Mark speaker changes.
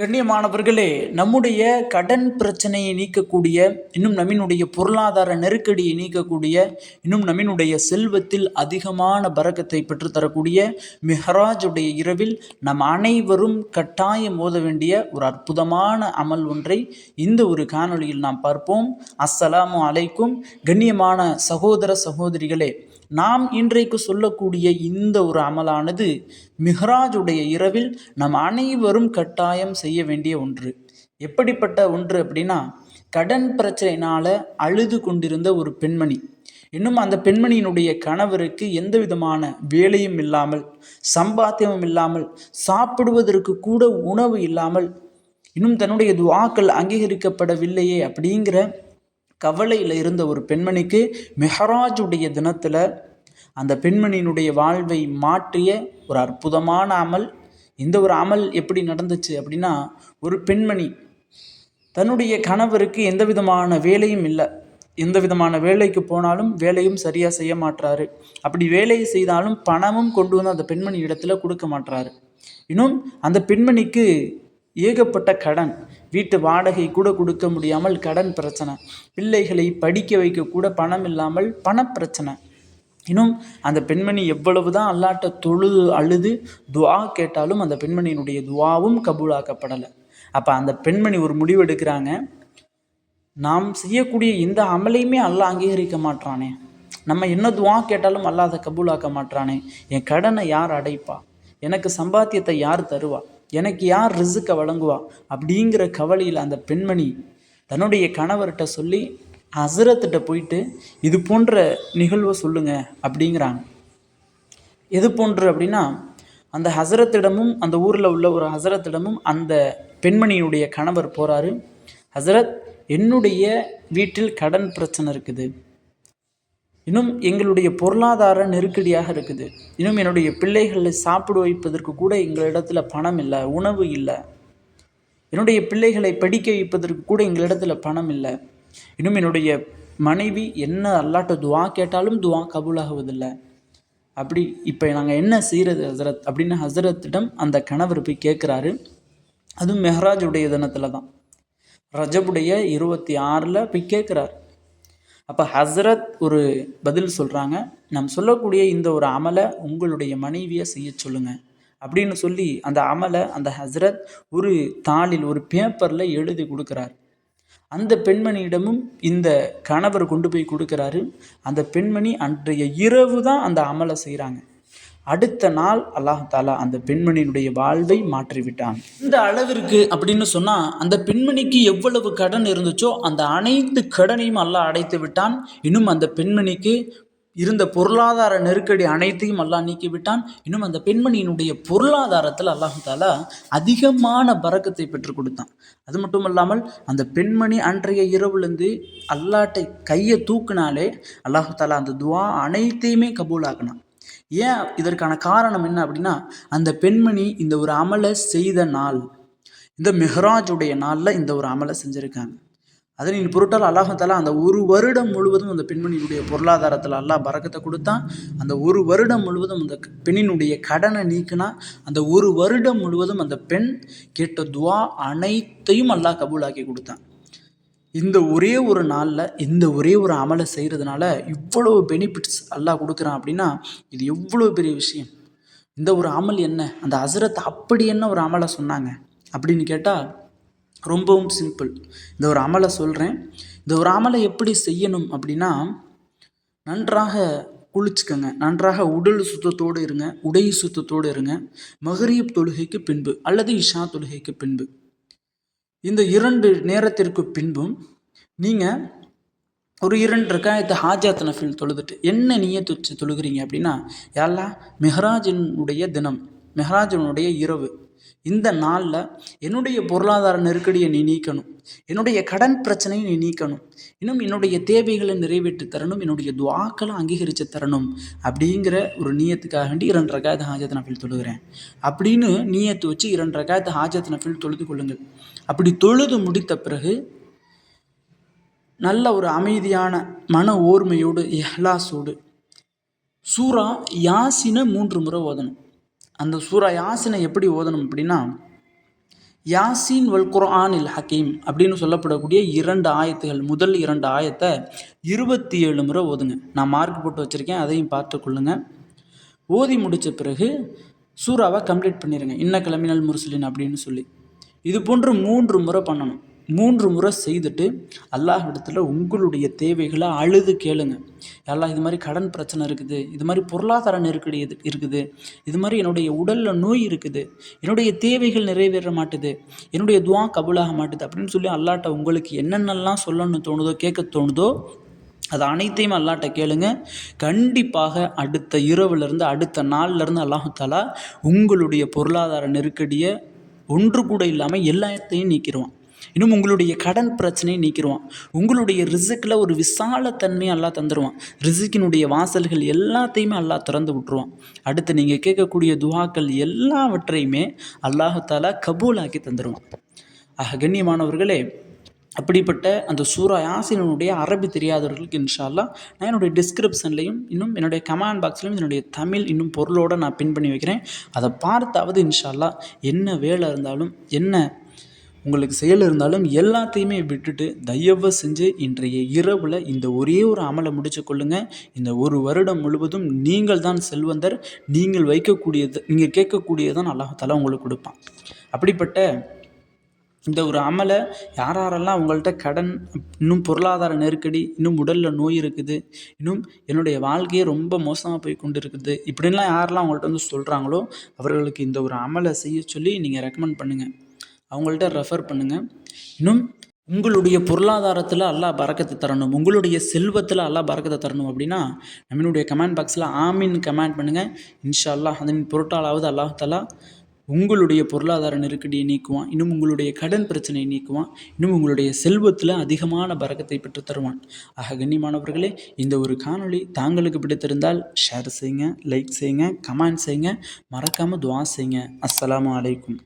Speaker 1: கண்ணியமானவர்களே நம்முடைய கடன் பிரச்சனையை நீக்கக்கூடிய இன்னும் நம்மினுடைய பொருளாதார நெருக்கடியை நீக்கக்கூடிய இன்னும் நம்மினுடைய செல்வத்தில் அதிகமான பரக்கத்தை பெற்றுத்தரக்கூடிய மெஹராஜுடைய இரவில் நம் அனைவரும் கட்டாயம் மோத வேண்டிய ஒரு அற்புதமான அமல் ஒன்றை இந்த ஒரு காணொளியில் நாம் பார்ப்போம். அஸ்ஸலாமு அலைக்கும். கண்ணியமான சகோதர சகோதரிகளே நாம் இன்றைக்கு சொல்லக்கூடிய இந்த ஒரு அமலானது மிஹராஜுடைய இரவில் நம் அனைவரும் கட்டாயம் செய்ய வேண்டிய ஒன்று. எப்படிப்பட்ட ஒன்று அப்படின்னா கடன் பிரச்சனையினால் அழுது கொண்டிருந்த ஒரு பெண்மணி. இன்னும் அந்த பெண்மணியினுடைய கணவருக்கு எந்த விதமான வேலையும் இல்லாமல் சம்பாத்தியமும் இல்லாமல் சாப்பிடுவதற்கு கூட உணவு இல்லாமல் இன்னும் தன்னுடைய துவாக்கள் அங்கீகரிக்கப்படவில்லையே அப்படிங்கிற கவலையில் இருந்த ஒரு பெண்மணிக்கு மெஹராஜுடைய தினத்தில் அந்த பெண்மணியினுடைய வாழ்வை மாற்றிய ஒரு அற்புதமான அமல். இந்த ஒரு அமல் எப்படி நடந்துச்சு அப்படின்னா ஒரு பெண்மணி தன்னுடைய கணவருக்கு எந்த விதமான வேலையும் இல்லை. எந்த விதமான வேலைக்கு போனாலும் வேலையும் சரியாக செய்ய மாட்டாரு அப்படி வேலையை செய்தாலும் பணமும் கொண்டு வந்து அந்த பெண்மணி இடத்துல கொடுக்க மாட்டாரு இன்னும் அந்த பெண்மணிக்கு ஏகப்பட்ட கடன். வீட்டு வாடகை கூட கொடுக்க முடியாமல் கடன் பிரச்சனை. பிள்ளைகளை படிக்க வைக்க கூட பணம் இல்லாமல் பணப்பிரச்சனை இன்னும் அந்த பெண்மணி எவ்வளவு தான் அல்லாட்ட தொழுது அழுது துவா கேட்டாலும் அந்த பெண்மணியினுடைய துவாவும் கபூலாக்கப்படலை. அப்போ அந்த பெண்மணி ஒரு முடிவு எடுக்கிறாங்க. நாம் செய்யக்கூடிய இந்த அமலையுமே அல்ல அங்கீகரிக்க மாட்றானே. நம்ம என்ன துவா கேட்டாலும் அல்லாத கபூலாக்க மாட்றானே. என் கடனை யார் அடைப்பா? எனக்கு சம்பாத்தியத்தை யார் தருவா? எனக்கு யார் ரிசுக்கை வழங்குவா? அப்படிங்கிற கவலையில் அந்த பெண்மணி தன்னுடைய கணவர்கிட்ட சொல்லி ஹசரத்திட்ட போயிட்டு இது போன்ற நிகழ்வை சொல்லுங்க அப்படிங்கிறாங்க. எது போன்று அப்படின்னா அந்த ஹசரத்திடமும் அந்த ஊரில் உள்ள ஒரு ஹசரத்திடமும் அந்த பெண்மணியினுடைய கணவர் போகிறாரு ஹசரத் என்னுடைய வீட்டில் கடன் பிரச்சனை இருக்குது. இன்னும் எங்களுடைய பொருளாதார நெருக்கடியாக இருக்குது. இன்னும் என்னுடைய பிள்ளைகளை சாப்பிட வைப்பதற்கு கூட எங்களிடத்தில் பணம் இல்லை உணவு இல்லை. என்னுடைய பிள்ளைகளை படிக்க வைப்பதற்கு கூட எங்களிடத்தில் பணம் இல்லை. இன்னும் என்னுடைய மனைவி என்ன அல்லாட்ட துவா கேட்டாலும் துவா கபூலாகுவதில்லை. அப்படி இப்போ நாங்கள் என்ன செய்கிறது ஹசரத் அப்படின்னு ஹசரத்திடம் அந்த கணவர் போய் கேட்குறாரு அதுவும் மெஹராஜுடைய தினத்தில் தான் ரஜபுடைய இருபத்தி ஆறில் போய் கேட்குறாரு அப்போ ஹஸ்ரத் ஒரு பதில் சொல்கிறாங்க நம் சொல்லக்கூடிய இந்த ஒரு அமலை உங்களுடைய மனைவியை செய்ய சொல்லுங்கள் அப்படின்னு சொல்லி அந்த அமலை அந்த ஹஸ்ரத் ஒரு தாளில் ஒரு பேப்பரில் எழுதி கொடுக்குறாரு. அந்த பெண்மணியிடமும் இந்த கணவர் கொண்டு போய் கொடுக்குறாரு. அந்த பெண்மணி அன்றைய இரவு தான் அந்த அமலை செய்கிறாங்க அடுத்த நாள் அல்லாஹ் தாலா அந்த பெண்மணியினுடைய வாழ்வை மாற்றிவிட்டான். இந்த அளவிற்கு அப்படின்னு சொன்னால் அந்த பெண்மணிக்கு எவ்வளவு கடன் இருந்துச்சோ அந்த அனைத்து கடனையும் அல்லாஹ் அடைத்து விட்டான். இன்னும் அந்த பெண்மணிக்கு இருந்த பொருளாதார நெருக்கடி அனைத்தையும் அல்லாஹ் நீக்கி விட்டான். இன்னும் அந்த பெண்மணியினுடைய பொருளாதாரத்தில் அல்லாஹு தாலா அதிகமான பறக்கத்தை பெற்றுக் கொடுத்தான். அது மட்டும் இல்லாமல் அந்த பெண்மணி அன்றைய இரவுலேருந்து அல்லாட்டை கையை தூக்குனாலே அல்லாஹு தாலா அந்த துவா அனைத்தையுமே கபூலாக்கினான். ஏன் இதற்கான காரணம் என்ன அப்படின்னா அந்த பெண்மணி இந்த ஒரு அமலை செய்த நாள் இந்த மெஹராஜுடைய நாளில் இந்த ஒரு அமலை செஞ்சுருக்காங்க. அதனின் பொருட்டால் அல்லாஹால அந்த ஒரு வருடம் முழுவதும் அந்த பெண்மணியினுடைய பொருளாதாரத்தில் அல்லாஹ் பறக்கத்தை கொடுத்தான் அந்த ஒரு வருடம் முழுவதும் அந்த பெண்ணினுடைய கடனை நீக்கினா அந்த ஒரு வருடம் முழுவதும் அந்த பெண் கேட்ட துவா அனைத்தையும் அல்லாஹ் கபூலாக்கி கொடுத்தான். இந்த ஒரே ஒரு நாளில் இந்த ஒரே ஒரு அமலை செய்கிறதுனால இவ்வளோ பெனிஃபிட்ஸ் அல்லாஹ் கொடுக்குறான் அப்படின்னா இது எவ்வளோ பெரிய விஷயம்? இந்த ஒரு அமல் என்ன? அந்த ஹசரத் அப்படி என்ன ஒரு அமலை சொன்னாங்க? அப்படின்னு கேட்டால் ரொம்பவும் சிம்பிள் இந்த ஒரு அமலை சொல்கிறேன் இந்த ஒரு அமலை எப்படி செய்யணும் அப்படின்னா நன்றாக குளிச்சுக்கோங்க. நன்றாக உடல் சுத்தத்தோடு இருங்க. உடை சுத்தத்தோடு இருங்க. மகரீப் தொழுகைக்கு பின்பு அல்லது இஷா தொழுகைக்கு பின்பு. இந்த இரண்டு நேரத்திற்கு பின்பும் நீங்கள் ஒரு இரண்டு ரக்காயத்தை ஹாஜாத் நஃபில் தொழுதுட்டு என்ன நீயத்து வச்சு தொழுகிறீங்க அப்படின்னா யாரா மெஹராஜினுடைய தினம் மெஹராஜனுடைய இரவு. இந்த நாளில் என்னுடைய பொருளாதார நெருக்கடியை நீ நீக்கணும். என்னுடைய கடன் பிரச்சனையை நீ நீக்கணும். இன்னும் என்னுடைய தேவைகளை நிறைவேற்றி தரணும். என்னுடைய துவாக்களை அங்கீகரித்து தரணும். அப்படிங்கிற ஒரு நீயத்துக்காக வேண்டி இரண்டு ரகாயத்தை ஹாஜத் நஃபில் தொழுகிறேன். அப்படின்னு நீயத்து வச்சு இரண்டு ரகாயத்தை ஹாஜத் நஃபில் தொழுது கொள்ளுங்கள். அப்படி தொழுது முடித்த பிறகு நல்ல ஒரு அமைதியான மன ஓர்மையோடு எஹ்லாஸோடு சூரா யாசினை மூன்று முறை ஓதணும். அந்த சூரா யாசினை எப்படி ஓதணும் அப்படின்னா யாசின் வல் குர்ஆனில் ஹக்கீம் அப்படின்னு சொல்லப்படக்கூடிய இரண்டு ஆயத்துகள் முதல் இரண்டு ஆயத்தை இருபத்தி ஏழு முறை ஓதுங்க. நான் மார்க் போட்டு வச்சுருக்கேன் அதையும் பார்த்துக்கொள்ளுங்க ஓதி முடித்த பிறகு சூறாவை கம்ப்ளீட் பண்ணிடுங்க இன்ன கிளம்பினால் முர்சலின் அப்படின்னு சொல்லி. இது போன்று மூன்று முறை பண்ணணும். மூன்று முறை செய்துட்டு அல்லாஹ் இடத்துல உங்களுடைய தேவைகளை அழுது கேளுங்க. எல்லாம் இது மாதிரி கடன் பிரச்சனை இருக்குது இது மாதிரி பொருளாதார நெருக்கடி இது இருக்குது இது மாதிரி என்னுடைய உடலில் நோய் இருக்குது என்னுடைய தேவைகள் நிறைவேற மாட்டுது என்னுடைய துவா கபூலாக மாட்டுது அப்படின்னு சொல்லி அல்லாட்ட உங்களுக்கு என்னென்னலாம் சொல்லணும்னு தோணுதோ கேட்க தோணுதோ அது அனைத்தையும் அல்லாட்ட கேளுங்க. கண்டிப்பாக அடுத்த இரவுலேருந்து அடுத்த நாள்லேருந்து அல்லாஹாலா உங்களுடைய பொருளாதார நெருக்கடியை ஒன்று கூட இல்லாமல் எல்லாத்தையும் நீக்கிடுவான். இன்னும் உங்களுடைய கடன் பிரச்சனையை நீக்கிடுவான். உங்களுடைய ரிசுக்கில் ஒரு விசாலத்தன்மையை எல்லாம் தந்துடுவான் ரிசுக்கினுடைய வாசல்கள் எல்லாத்தையுமே அல்லாஹ் திறந்து விட்டுருவான். அடுத்து நீங்கள் கேட்கக்கூடிய துவாக்கள் எல்லாவற்றையுமே அல்லாஹாலா கபூலாக்கி தந்துடுவான் ஆக கண்ணியமானவர்களே அப்படிப்பட்ட அந்த சூரா யாசினுடைய அரபி தெரியாதவர்களுக்கு இன்ஷால்லா நான் என்னுடைய டிஸ்கிரிப்ஷன்லையும் இன்னும் என்னுடைய கமெண்ட் பாக்ஸ்லையும் என்னுடைய தமிழ் இன்னும் பொருளோடு நான் பின் பண்ணி வைக்கிறேன். அதை பார்த்தாவது இன்ஷால்லா என்ன வேலை இருந்தாலும் என்ன உங்களுக்கு செயல் இருந்தாலும் எல்லாத்தையுமே விட்டுட்டு தயவு செஞ்சு இன்றைய இரவில் இந்த ஒரே ஒரு அமலை முடிச்சு கொள்ளுங்கள் இந்த ஒரு வருடம் முழுவதும் நீங்கள் தான் செல்வந்தர் நீங்கள் வைக்கக்கூடியது நீங்கள் கேட்கக்கூடியதான் அல்லாஹால உங்களுக்கு கொடுப்பான். அப்படிப்பட்ட இந்த ஒரு அமலை யார் யாரெல்லாம் உங்கள்கிட்ட கடன் இன்னும் பொருளாதார நெருக்கடி இன்னும் உடலில் நோய் இருக்குது இன்னும் என்னுடைய வாழ்க்கையே ரொம்ப மோசமாக போய் கொண்டு இருக்குது இப்படின்லாம் யாரெல்லாம் அவங்கள்ட்ட வந்து சொல்கிறாங்களோ அவர்களுக்கு இந்த ஒரு அமலை செய்ய சொல்லி நீங்கள் ரெக்கமெண்ட் பண்ணுங்கள் அவங்கள்ட்ட ரெஃபர் பண்ணுங்கள் இன்னும் உங்களுடைய பொருளாதாரத்தில் அல்லாஹ் பறக்கத்தை தரணும். உங்களுடைய செல்வத்தில் அல்லாஹ் பறக்கத்தை தரணும் அப்படின்னா நம்மளுடைய கமெண்ட் பாக்ஸில் ஆமின் கமெண்ட் பண்ணுங்கள் இன்ஷா அல்லாஹ் அதன் பொருட்டாலாவது அல்லாஹ் தலா உங்களுடைய பொருளாதார நெருக்கடியை நீக்குவான் இன்னும் உங்களுடைய கடன் பிரச்சனையை நீக்குவான் இன்னும் உங்களுடைய செல்வத்தில் அதிகமான பறக்கத்தை பெற்று தருவான். ஆக கண்ணியமானவர்களே இந்த ஒரு காணொளி தாங்களுக்கு பிடித்திருந்தால் ஷேர் செய்யுங்க லைக் செய்யுங்க கமெண்ட் செய்யுங்க மறக்காமல் துவா செய்யுங்க. அஸ்ஸலாமு அலைக்கும்.